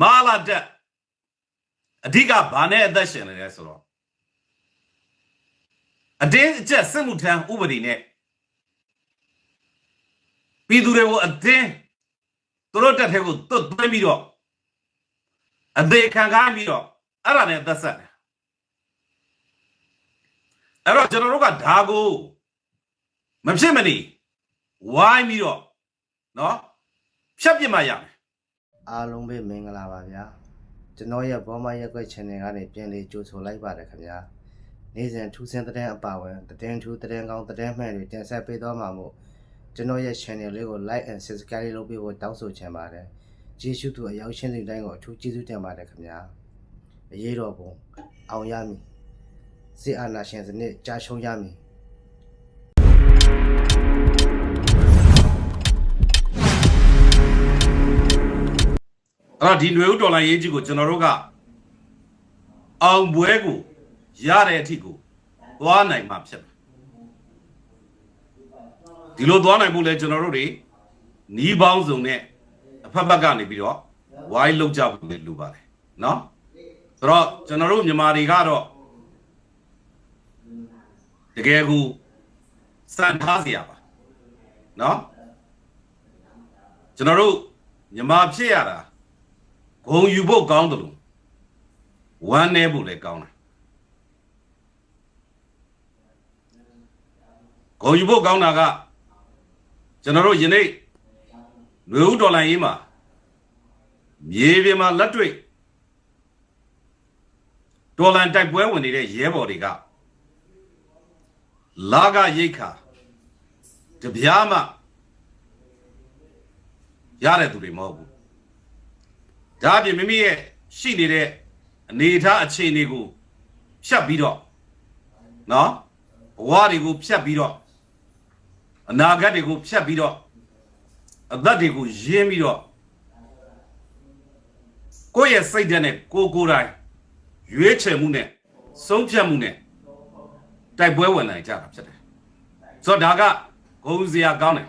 မာလာတက်အဓိကဘာနဲ့အသက်ရှင်နေလဲဆိုတော့အတင်းအကျပ်စစ်မှုထမ်းဥပဒေနဲ့ပြည်သူတွေကိုအတင်းသူတို့တက်ထဲကိုသွတ်သွင်းပြီးတော့အသေးခံကားပြီးတော့အဲ့ဒါနဲ့သက်ဆက်တယ်အဲ့တော့ကျွန်တော်တို့ကဒါကိုမဖြစ်မနေဝိုင်းပြီးတော့နော်ဖြတ်ပြစ်မှရမယ် အားလုံးပဲမင်္ဂလာပါဗျာကျွန်တော်ရဲ့ဘောမရက်ွက် channel ကနေပြန်လေးကြိုဆိုလိုက်ပါတယ်ခင်ဗျာနေ့စဉ်ထူးဆန်းတဲ့အပါဝင်သတင်းထူးသတင်းကောင်းသတင်းမှန်တွေတင်ဆက်ပေးသွားမှာမို့ကျွန်တော်ရဲ့ channel လေးကို like and subscribe လုပ်ပေးဖို့တောင်းဆိုချင်ပါတယ်ကျေးဇူးတူအရောက်ရှင်းတဲ့တိုင်းကိုအထူးကျေးဇူးတင်ပါတယ်ခင်ဗျာအရေးတော်ပုံအောင်ရမည်စစ်အာဏာရှင်စနစ်ကြာရှုံးရမည် အဲ့တော့ဒီຫນွေဥတော်လိုင်းရေးကြီးကိုကျွန်တော်တို့ကအောင်ပွဲကိုရတဲ့အထိကိုသွားနိုင်မှာဖြစ်တယ်ဒီလိုသွားနိုင်ဖို့လဲကျွန်တော်တို့တွေနီးပေါင်းစုံနဲ့အဖက်ဖက်ကနေပြီးတော့ဝိုင်းလောက်ကြဖို့လည်းလိုပါတယ်နော်ဆိုတော့ကျွန်တော်တို့မြန်မာတွေကတော့တကယ်ကိုစံထားစရာပါနော်ကျွန်တော်တို့မြန်မာဖြစ်ရတာ ဂုံယူဖို့ကောင်းတယ်လို့ဝမ်းနေဖို့လည်းကောင်းတယ်ဂုံယူဖို့ကောင်းတာကကျွန်တော်တို့ယနေ့ຫນွေဦးဒေါ်လာရေးမှာမြေပြင်မှာလက်တွေ့ဒေါ်လာတိုက်ပွဲဝင်နေတဲ့ရဲဘော်တွေကလာကရိတ်ခါတပြားမှရတဲ့သူတွေမဟုတ်ဘူး ဒါအပြင်မိမိရဲ့ရှိနေတဲ့အနေအထားအခြေအနေကိုဖြတ်ပြီးတော့နော်ဘဝတွေကိုဖြတ်ပြီးတော့အနာဂတ်တွေကိုဖြတ်ပြီးတော့အသက်တွေကိုရင်းပြီးတော့ကိုယ့်ရဲ့စိတ်ဓာတ်နဲ့ကိုယ်ကိုယ်တိုင်ရွေးချယ်မှုနဲ့ဆုံးဖြတ်မှုနဲ့တိုက်ပွဲဝင်နိုင်ကြတာဖြစ်တယ်ဆိုတော့ဒါကဂုဏ်စရာကောင်းတယ်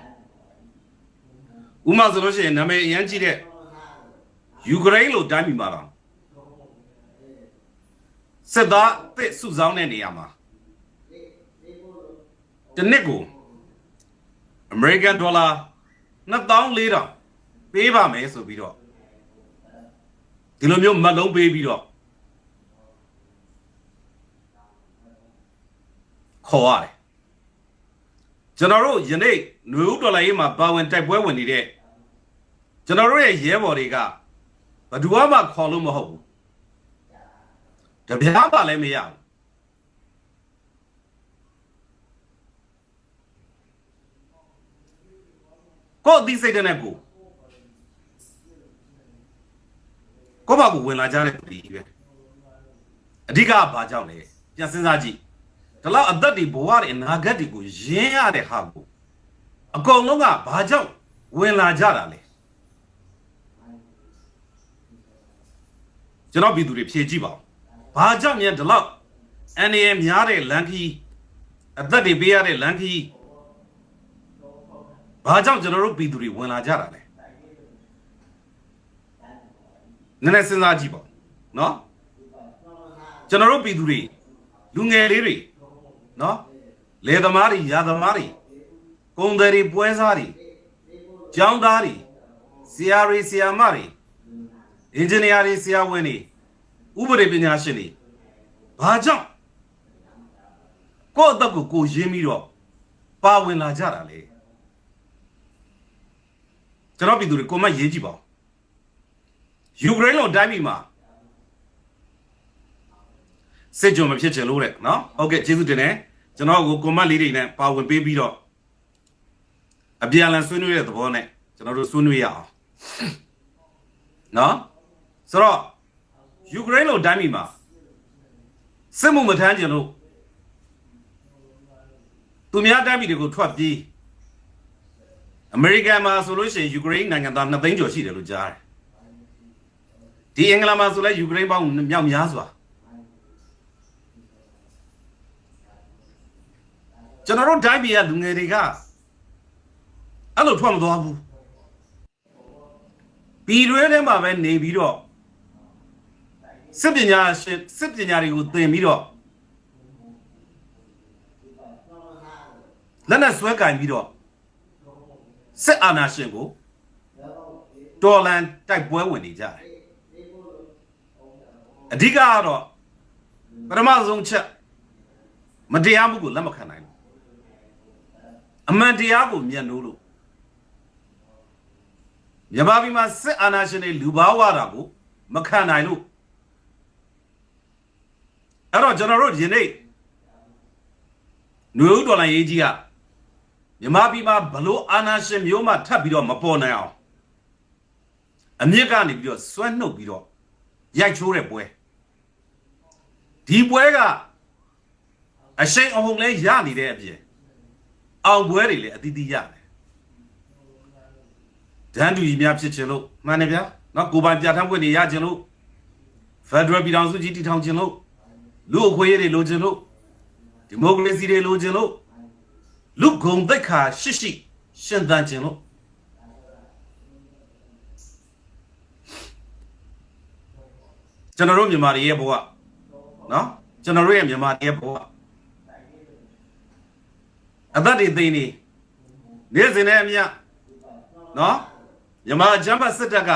ဥပမာဆိုလို့ရှိရင်နာမည်အရန်ကြီးတဲ့ ယူကရိန်းလိုတိုင်းပြည်မှာတော့စစ်သားတစ်စုဆောင်းတဲ့နေရာမှာတစ်နှစ်ကိုအမေရိကန်ဒေါ်လာ2400ပေးပါမယ်ဆိုပြီးတော့ဒီလိုမျိုးမတ်လုံးပေးပြီးတော့ခေါ်ရတယ်ကျွန်တော်တို့ယနေ့ຫນွေဦးဒေါ်လာရေးမှာပါဝင်တိုက်ပွဲဝင်နေတဲ့ကျွန်တော်တို့ရဲ့ရဲဘော်တွေက ဘယ်သူမှခေါ်လို့မဟုတ်ဘူးတပြားမှလည်းမရဘူးကိုယ်အသိစိတ်တဲ့နဲ့ကိုကိုယ့်ဘာကိုဝင်လာကြတဲ့ပြည်ကြီးပဲအဓိကကဘာကြောင့်လဲပြန်စဉ်းစားကြည့်ဒီလောက်အသက်တွေဘဝတွေအနာဂတ်တွေကိုရင်းရတဲ့ဟာကိုအကုန်လုံးကဘာကြောင့်ဝင်လာကြတာလဲ ကျွန်တော်ပြည်သူတွေဖြေကြည့်ပါဦး။ဘာကြောင့်မြန်ဒီလောက်အန်ရများတဲ့လန်ခီအသက်တွေပေးရတဲ့လန်ခီဘာကြောင့်ကျွန်တော်တို့ပြည်သူတွေဝင်လာကြတာလဲ။နည်းနည်းစဉ်းစားကြည့်ပါဦး။နော်။ကျွန်တော်တို့ပြည်သူတွေလူငယ်လေးတွေနော်။လေသမားတွေယာသမားတွေကုန်သည်တွေပွဲစားတွေကျောင်းသားတွေဆရာတွေဆရာမတွေ အင်ဂျင်နီယာတွေဆရာဝန်တွေဥပဒေပညာရှင်တွေဘာကြောင့်ကိုယ့်အသက်ကိုကိုယ်ရင်းပြီးတော့ပါဝင်လာကြတာလေကျွန်တော်ပြည်သူတွေကိုမရေးကြည့်ပါဦးယူကရိန်းလိုတိုင်းပြည်မှာစစ်ကြုံမဖြစ်ချင်လို့တဲ့နော်ဟုတ်ကဲ့ကျေးဇူးတင်တယ်ကျွန်တော်ကိုကွန်မန့်လေးတွေနဲ့ပါဝင်ပေးပြီးတော့အပြန်အလှန်ဆွေးနွေးတဲ့သဘောနဲ့ကျွန်တော်တို့ဆွေးနွေးရအောင်နော် ဆိုတော့ယူကရိန်းလိုတိုင်းပြည်မှာစစ်မှုမထမ်းကြလို့သူများတိုင်းပြည်တွေကိုထွက်ပြေးအမေရိကန်မှာဆိုလို့ရှိရင်ယူကရိန်းနိုင်ငံသား2သိန်းကျော်ရှိတယ်လို့ကြားတယ်ဒီအင်္ဂလန်မှာဆိုလဲယူကရိန်းပေါင်းမြောက်များစွာကျွန်တော်တို့တိုင်းပြည်ကလူငယ်တွေကအဲ့လိုထွက်မသွားဘူးပြည်တွင်းထဲမှာပဲနေပြီးတော့ စစ်ပညာရှင်စစ်ပညာတွေကိုသင်ပြီးတော့လက်နဲ့ဆွဲကင်ပြီးတော့စစ်အာဏာရှင်ကိုတော်လန်တိုက်ပွဲဝင်နေကြတယ်အဓိကကတော့ပထမဆုံးချက်မတရားမှုကိုလက်မခံနိုင်ဘူးအမှန်တရားကိုမျက်နှိုးလို့မြန်မာပြည်မှာစစ်အာဏာရှင်တွေလူဘာဝတာကိုမခံနိုင်လို့ အဲ့တော့ကျွန်တော်တို့ယနေ့ຫນွေဦးတော်လိုင်းရေးကြီးကမြန်မာပြည်မှာဘလို့အာဏာရှင်မျိုးမှထပ်ပြီးတော့မပေါ်နိုင်အောင်အမြင့်ကနေပြီးတော့ဆွဲနှုတ်ပြီးတော့ရိုက်ချိုးတဲ့ပွဲဒီပွဲကအရှိန်အဟုန်လဲရနေတဲ့အပြင်အောင်ပွဲတွေလည်းအသီးသီးရတယ်ဒန်းတူကြီးများဖြစ်ခြင်းလို့မှန်တယ်ဗျာနော်ကိုပိုင်ပြဋ္ဌာန်းခွင့်တွေရခြင်းလို့ Federal ပြည်ထောင်စုကြီးတည်ထောင်ခြင်းလို့ လူအခွင့်အရေးတွေလိုချင်လို့ဒီမိုကရေစီတွေလိုချင်လို့လူဂုံသက်ခါရှိရှိရှင်သန်ခြင်းလို့ကျွန်တော်တို့မြန်မာတွေရဲ့ဘဝနော်ကျွန်တော်တို့ရဲ့မြန်မာတွေရဲ့ဘဝအသက်တွေသိနေနေ့စဉ်နဲ့အမျှနော်မြန်မာဂျမ်ဘတ်စစ်တပ်က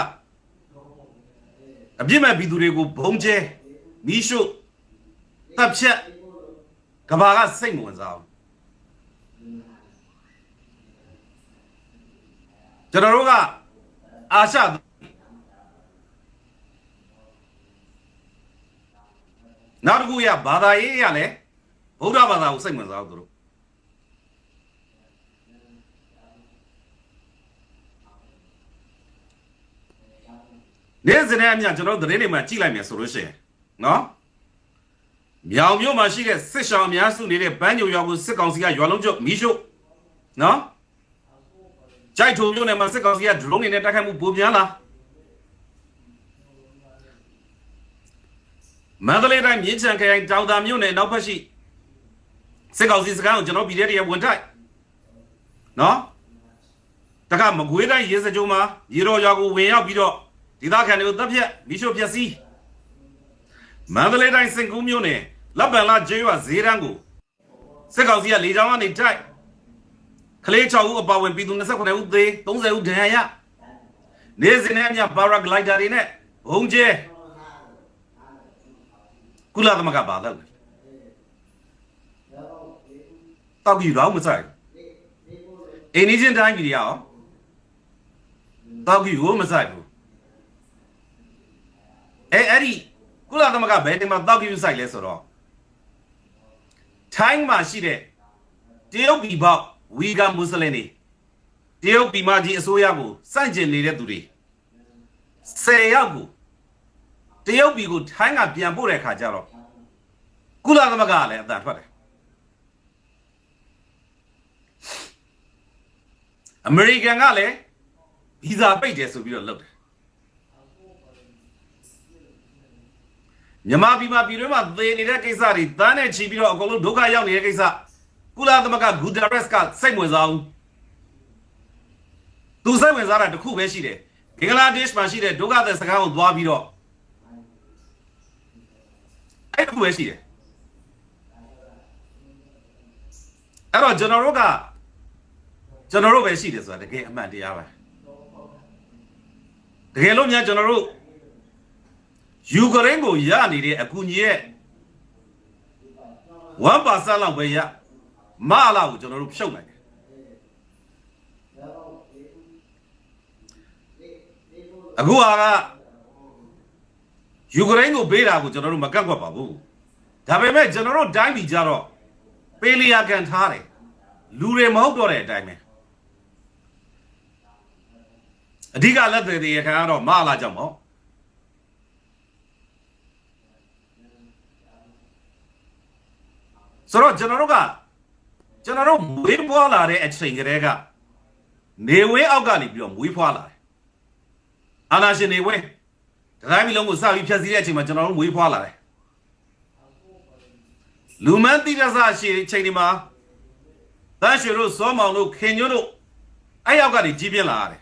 အပြစ်မဲ့ပြည်သူတွေကိုဘုံကျဲမီးရှို့ တပ်ဖြတ်ကဘာကစိတ်မဝင်စားဘူးကျွန်တော်တို့ကအာရှနောက်တစ်ခုရဘာသာရေးရလဲဗုဒ္ဓဘာသာကိုစိတ်ဝင်စားဘူးသူတို့နေ့စဉ်နဲ့အမျှကျွန်တော်တို့သတင်းတွေမှာကြည့်လိုက်မယ်ဆိုလို့ရှိရင်နော် မြောင်မြို့မှာရှိတဲ့စစ်ရှောင်အများစုနေတဲ့ပန်းညိုရွာကိုစစ်ကောင်စီကရွာလုံးကျုပ်မီးရှို့နော်ကြိုက်ထုံမြို့နယ်မှာစစ်ကောင်စီက drone တွေနဲ့တိုက်ခိုက်မှုပိုများလာမန္တလေးတိုင်းမြင်းချံခရိုင်တောင်သာမြို့နယ်နောက်ဖက်ရှိစစ်ကောင်စီစခန်းကိုကျွန်တော်ပြည်ထဲတည်းဝင်တိုက်နော်တခါမကွေးတိုင်းရေစကြိုမှာရေတော်ရွာကိုဝင်ရောက်ပြီးတော့ဒေသခံတွေကိုတပ်ဖြတ်မိရှို့ဖျက်ဆီး မန္တလေးတိုင်းစင်ကူးမြို့နယ်လက်ပံလာကျေးရွာဈေးတန်းကိုစစ်ကောင်စီကလေကြောင်းကနေတိုက်ကလေး6ဦးအပါဝင်ပြည်သူ29ဦးသေ30ဦးဒဏ်ရာရနေစဉ်နဲ့အမျှပါရာဂလိုက်ဒါတွေနဲ့ဘုံကျဲကုလသမဂ္ဂပါတော့တောက်ကြီးတော့မဆိုင်အင်းနီချင်းတိုင်းပြည်တွေရောတောက်ကြီးကိုမဆိုင်ဘူးအဲအဲ့ဒီ ကုလသမဂ္ဂဘယ်တင်မှာတောက်ကြီးဆိုင်လဲဆိုတော့ထိုင်းမှာရှိတဲ့တရုတ်ပြည်ပေါက်ဝီဂါမွတ်စလင်တွေတရုတ်ပြည်မကြီးအစိုးရကိုစန့်ကျင်နေတဲ့သူတွေ10ယောက်ကိုတရုတ်ပြည်ကိုထိုင်းကပြန်ပို့တဲ့ခါကျတော့ကုလသမဂ္ဂကလည်းအတန်ထွက်တယ်အမေရိကန်ကလည်းဗီဇာပိတ်တယ်ဆိုပြီးတော့လုပ်တယ် မြန်မာပြည်မှာပြည်တွင်းမှာသေနေတဲ့ကိစ္စတွေတန်းနဲ့ချီပြီးတော့အကုန်လုံးဒုက္ခရောက်နေတဲ့ကိစ္စကုလသမဂ္ဂဂူတာရက်စ်ကစိတ်ဝင်စားဘူးသူစိတ်ဝင်စားတာတစ်ခုပဲရှိတယ်ဘင်္ဂလားဒေ့ရှ်မှာရှိတဲ့ဒုက္ခသည်စခန်းကိုသွားပြီးတော့အဲ့တစ်ခုပဲရှိတယ်အဲ့တော့ကျွန်တော်တို့ကကျွန်တော်တို့ပဲရှိတယ်ဆိုတာတကယ်အမှန်တရားပဲတကယ်လို့များကျွန်တော်တို့ ယူကရိန်းကိုရနေတဲ့အကူအညီရဲ့1%လောက်ပဲရမအလာကိုကျွန်တော်တို့ဖြုတ်နိုင်တယ်အခုဟာကယူကရိန်းကိုပေးတာကိုကျွန်တော်တို့မကန့်ကွက်ပါဘူးဒါပေမဲ့ကျွန်တော်တို့တိုင်းပြည်ကြတော့ပေးလျာကန်ထားတယ်လူတွေမဟုတ်တော့တဲ့အတိုင်းပဲအဓိကလက်တွေတွေရခံကတော့မအလာကြောင့်ပေါ့ ဆိုတော့ကျွန်တော်တို့ကကျွန်တော်တို့မွေးဖွားလာတဲ့အချိန်ကလေးကနေဝင်းအောက်ကနေပြီးတော့မွေးဖွားလာတယ်အာနာရှင်နေဝင်းတတိုင်းမီလုံးကိုစပြီးဖြတ်စည်းတဲ့အချိန်မှာကျွန်တော်တို့မွေးဖွားလာတယ်လူမန်းတိရဆာရှိတဲ့အချိန်ဒီမှာတန်းရွှေတို့စောမောင်တို့ခင်ညွတ်တို့အဲ့ရောက်ကနေကြီးပြင်းလာရတယ်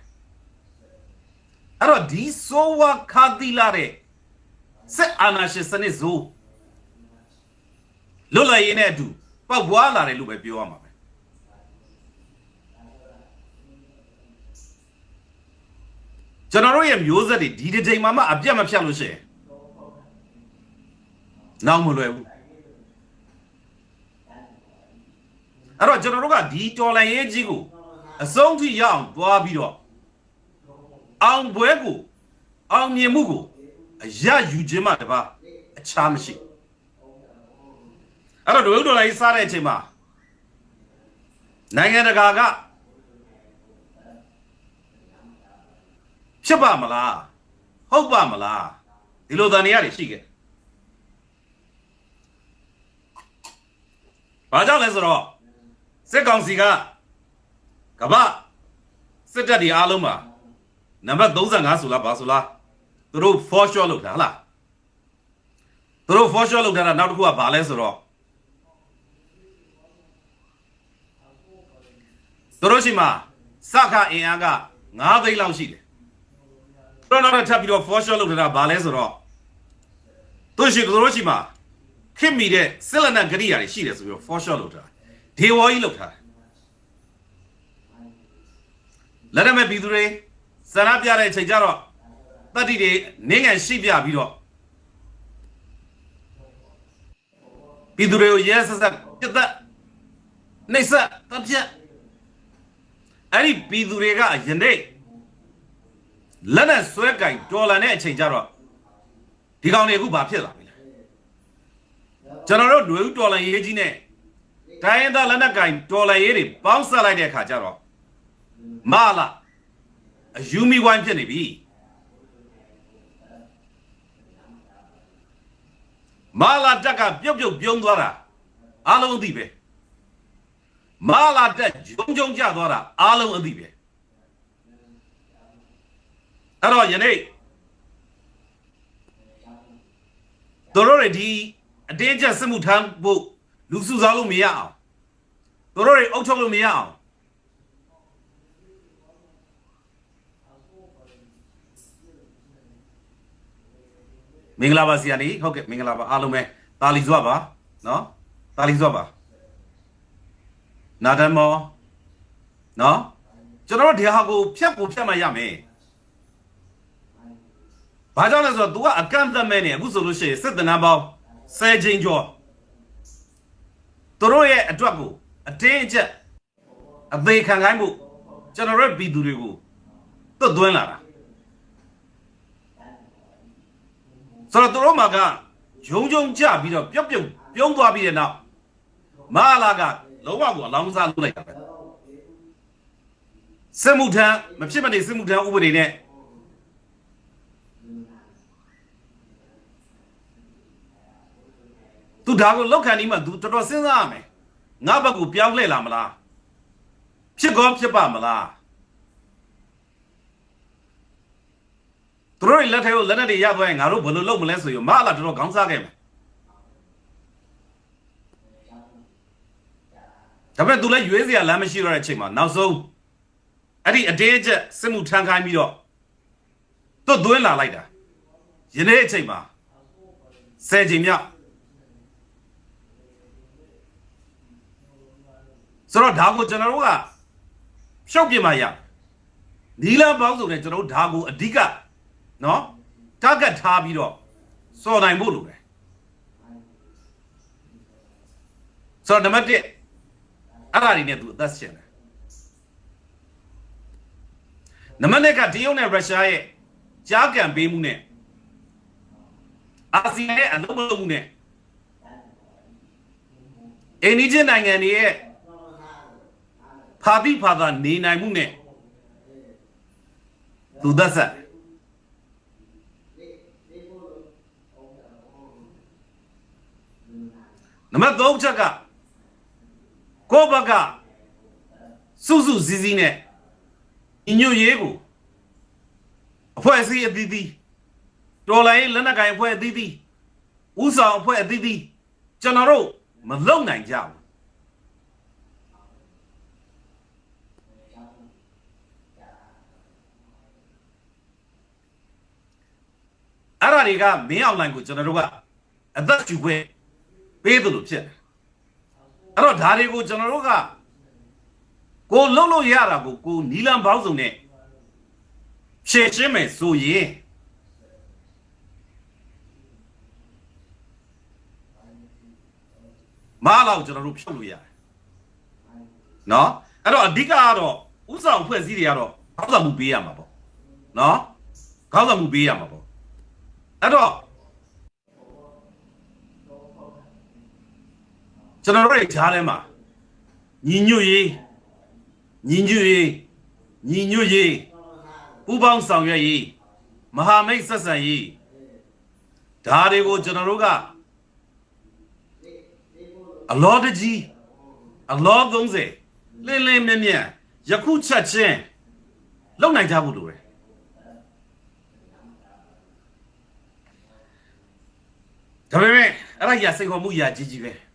အဲ့တော့ဒီဆိုဝါခါတိလာတဲ့စစ်အာဏာရှင်စနစ်ဇိုး လွတ်လပ်ရေးနဲ့အတူပောက်ပွားလာတယ်လို့ပဲပြောရမှာပဲကျွန်တော်တို့ရဲ့မျိုးဆက်တွေဒီတစ်ချိန်မှမအပြတ်မဖြတ်လို့ရှိရင်နောက်မလွယ်ဘူးအဲ့တော့ကျွန်တော်တို့ကဒီတော်လန်ရေးကြီးကိုအဆုံးထိရအောင်သွားပြီးတော့အောင်ပွဲကိုအောင်မြင်မှုကိုအရယူခြင်းမှတပါအခြားမရှိ အဲ့တော့ဒုတော်လိုင်းစားတဲ့အချိန်မှာနိုင်ငံတကာကဖြစ်ပါမလားဟုတ်ပါမလားဒီလိုတန်နေရတယ်ရှိခဲ့ဘာကြောင့်လဲဆိုတော့စစ်ကောင်စီကကမ္ဘာစစ်တပ်တွေအားလုံးမှာနံပါတ်35ဆိုလားဘာဆိုလားသူတို့ for sure လောက်တာဟလားသူတို့ for sure လောက်တာနောက်တစ်ခုကဘာလဲဆိုတော့ သူတို့ရှိမှာစခအင်အားက9သိန်းလောက်ရှိတယ်သူတို့နောက်ထပ်ပြီးတော့ for sure လောက်တာဘာလဲဆိုတော့သူရှိသူတို့ရှိမှာခင်မိတဲ့စစ်လက်နက်ကြိယာတွေရှိတယ်ဆိုပြီးတော့ for sure လောက်တာဒေဝကြီးလောက်တာလက်နက်မဲ့ပြည်သူတွေစန္ဒပြတဲ့အချိန်ကျတော့တတိတွေနင်းငံရှိပြပြီးတော့ပြည်သူတွေကိုရဲဆက်ဆက်ပြတ်သက်နှိပ်စက်တပ်ဖြတ် အဲ့ဒီပြည်သူတွေကယနေ့လက်နဲ့ဆွဲကင်တော်လန်တဲ့အချိန်ကျတော့ဒီကောင်တွေအခုဘာဖြစ်လာပြီလဲကျွန်တော်တို့ຫນွေဦးတော်လန်ရေးကြီးနဲ့တိုင်းရင်းသားလက်နက်ကင်တော်လန်ရေးတွေပေါင်းဆက်လိုက်တဲ့အခါကျတော့မလာအယူမီဝိုင်းဖြစ်နေပြီမာလာတက်ကပြုတ်ပြုတ်ပြုံးသွားတာအားလုံးအသိပဲ မာလာတက်ဂျုံဂျုံကျသွားတာအားလုံးအသိပဲအဲ့တော့ယနေ့တို့တို့တွေဒီအတင်းကျပ်စစ်မှုထမ်းဖို့လူစုစားလို့မရအောင်တို့တို့တွေအုပ်ချုပ်လို့မရအောင်မင်္ဂလာပါဆရာနီဟုတ်ကဲ့မင်္ဂလာပါအားလုံးပဲတာလီစွာပါနော်တာလီစွာပါ နာဒမောနော်ကျွန်တော်တို့ဒီဟာကိုဖြတ်ကိုဖြတ်မှရမယ်ဘာကြောင့်လဲဆိုတော့ तू ကအကန့်အသတ်မဲ့နေအခုဆိုလို့ရှိရင်စစ်တနန်းပေါင်း10ချိန်ကျော်သူတို့ရဲ့အတွက်ကိုအတင်းအကျပ်အသေးခံခိုင်းမှုကျွန်တော်တို့ပြည်သူတွေကိုသွတ်သွင်းလာတာဆိုတော့သူတို့မှာကဂျုံဂျုံကြပြီးတော့ပြုတ်ပြုတ်ပြုံးသွားပြီးတဲ့နောက်မဟာလာက လုံးဝကိုအလောင်းစားလုပ်လိုက်တာပဲစစ်မှုထမ်းမဖြစ်မနေစစ်မှုထမ်းဥပဒေနဲ့သူဒါကိုလောက်ခံနေမှသူတော်တော်စဉ်းစားရမယ်ငါဘက်ကိုပြောင်းလဲလာမလားဖြစ်ကောဖြစ်ပါမလားသူတို့တွေလက်ထဲကိုလက်နဲ့တွေရသွားရင်ငါတို့ဘယ်လိုလုပ်မလဲဆိုရင်မအလာတော်တော်ခေါင်းစားခဲ့မယ် ဒါပေမဲ့သူလည်းရွေးစရာလမ်းမရှိတော့တဲ့အချိန်မှာနောက်ဆုံးအဲ့ဒီအတေးအကျက်စစ်မှုထမ်းခိုင်းပြီးတော့သူ့သွင်းလာလိုက်တာယနေ့အချိန်မှာဆယ်ချိန်မြောက်ဆိုတော့ဒါကိုကျွန်တော်တို့ကရှောက်ပြမရနီလာပေါင်းစုံနဲ့ကျွန်တော်တို့ဒါကိုအဓိကနော် target ထားပြီးတော့စော်နိုင်ဖို့လိုတယ်ဆိုတော့နံပါတ်1 အဲ့ဒါတွေနဲ့သူအသက်ရှင်တယ်နံပါတ်2ကတရုတ်နဲ့ရုရှားရဲ့ကြားကန်ပေးမှုနဲ့အာဆီယံရဲ့အလုံးမလုံးမှုနဲ့အိန္ဒိယနိုင်ငံတွေရဲ့ဖာတိဖာသာနေနိုင်မှုနဲ့သူသက်ဆက်တယ်နံပါတ်3ချက်က ကိုယ့်ဘက်ကစုစုစည်းစည်းနဲ့ညညွတ်ရေးကိုအဖွဲ့အစည်းအသီးသီးတော်လိုင်းလက်နက်ကိုင်အဖွဲ့အသီးသီးဥဆောင်အဖွဲ့အသီးသီးကျွန်တော်တို့မလုံနိုင်ကြဘူးအဲ့ဒါတွေကမင်းအောင်လိုင်းကိုကျွန်တော်တို့ကအသက်ရှူခွင့်ပေးတယ်လို့ဖြစ်တယ် အဲ့တော့ဒါတွေကိုကျွန်တော်တို့ကကိုလှုပ်လို့ရတာကိုကိုနီလန်ပေါင်းစုံနဲ့ရှင်းရှင်းမယ်ဆိုရင်မားလောက်ကျွန်တော်တို့ဖြုတ်လို့ရတယ်နော်အဲ့တော့အဓိကကတော့ဥဆောင်ဖွဲ့စည်းတွေကတော့ခေါင်းဆောင်မှုပေးရမှာပေါ့နော်ခေါင်းဆောင်မှုပေးရမှာပေါ့အဲ့တော့ ကျွန်တော်တို့ရဲ့ဂျားထဲမှာညီညွတ်ရေးညီညွတ်ရေးညီညွတ်ရေးပူးပေါင်းဆောင်ရွက်ရေးမဟာမိတ်ဆက်ဆံရေးဒါတွေကိုကျွန်တော်တို့ကအလောတကြီးအလော30လင်းလင်းမြဲမြဲယခုချက်ချင်းလုံနိုင်ကြဖို့လိုတယ်ဒါပေမဲ့အဲ့ဒါကြီးစိတ်ခေါ်မှုကြီးကြီးကြီးပဲ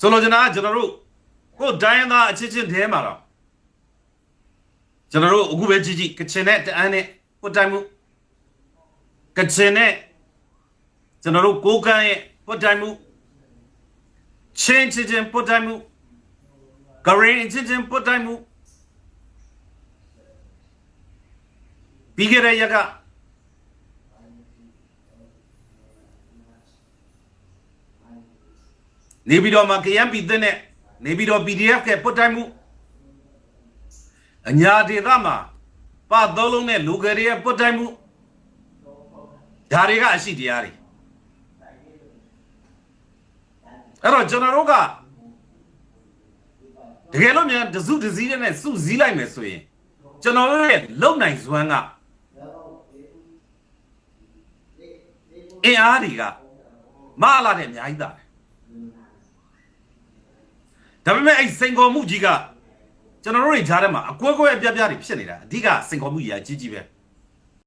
ဆိုလိုချင်တာကကျွန်တော်တို့ကိုယ်ဒိုင်းသားအချင်းချင်းတဲမှာတော့ကျွန်တော်တို့အခုပဲကြည့်ကြည့်ကချင်နဲ့တအန်းနဲ့ပွတ်တိုင်မှုကချင်နဲ့ကျွန်တော်တို့ကိုကန်းရဲ့ပွတ်တိုင်မှုချင်းချင်းချင်းပွတ်တိုင်မှုဂရင်းချင်းချင်းပွတ်တိုင်မှုပြီးခဲ့တဲ့ရက်က နေပြီးတော့မှ KMP တဲ့နဲ့နေပြီးတော့ PDF ကပွတ်တိုင်မှုအညာဒေသမှာပသုံးလုံးနဲ့လူကလေးရဲ့ပွတ်တိုင်မှုဒါတွေကအရှိတရားတွေအဲ့တော့ကျွန်တော်တို့ကတကယ်လို့မြန်တစုတစည်းနဲ့စုစည်းလိုက်မယ်ဆိုရင်ကျွန်တော်တို့ရဲ့လုံနိုင်စွမ်းကအင်အားတွေကမအလာတဲ့အများကြီးတာ ဒါပေမဲ့အဲ့စိန်ခေါ်မှုကြီးကကျွန်တော်တို့တွေကြားထဲမှာအကွဲကွဲအပြားပြားတွေဖြစ်နေတာအဓိကစိန်ခေါ်မှုကြီးအကြီးကြီးပဲ